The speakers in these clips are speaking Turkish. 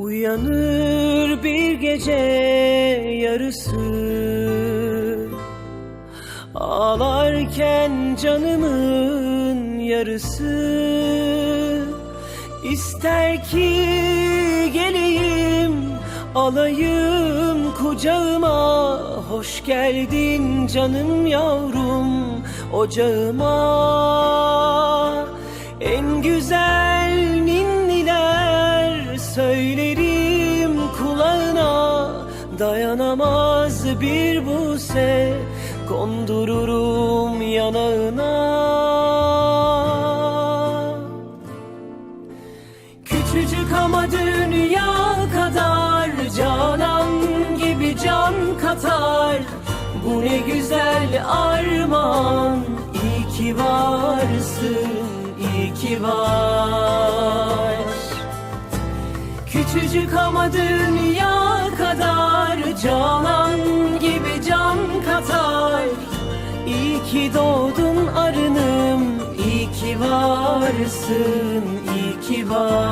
Uyanır bir gece yarısı. Ağlarken canımın yarısı. İster ki geleyim alayım kucağıma. Hoş geldin canım yavrum ocağıma Dayanamaz bir buse kondururum yanağına. Küçücük ama dünya kadar Canan gibi can katar. Bu ne güzel armağan. İyi ki varsın, iyi ki var Küçücük ama dünya kadar Canan gibi can katar. İyi ki doğdun arınım iyi ki varsın, iyi ki var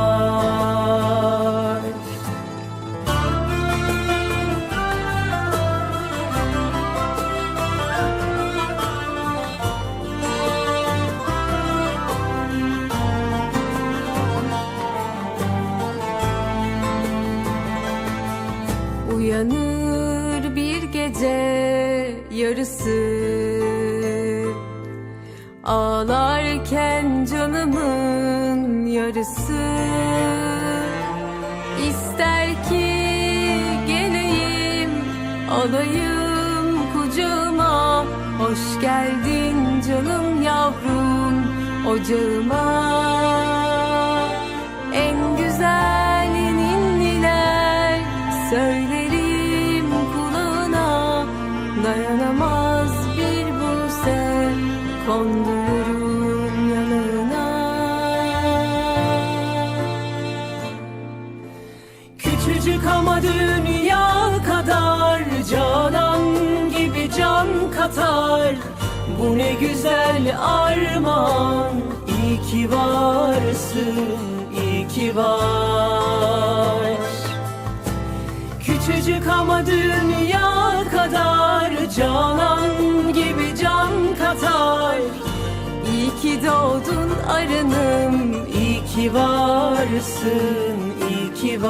Uyanır bir gece yarısı. Ağlarken canımın yarısı. İster ki geleyim alayım kucağıma. Hoş geldin canım yavrum ocağıma Küçücük ama dünya kadar Canan gibi can katar. Bu ne güzel armağan. İyi ki varsın, iyi ki var. Küçücük ama dünya kadar Canan gibi can katar. İyi ki doğdun arınım iyi ki varsın, кивать.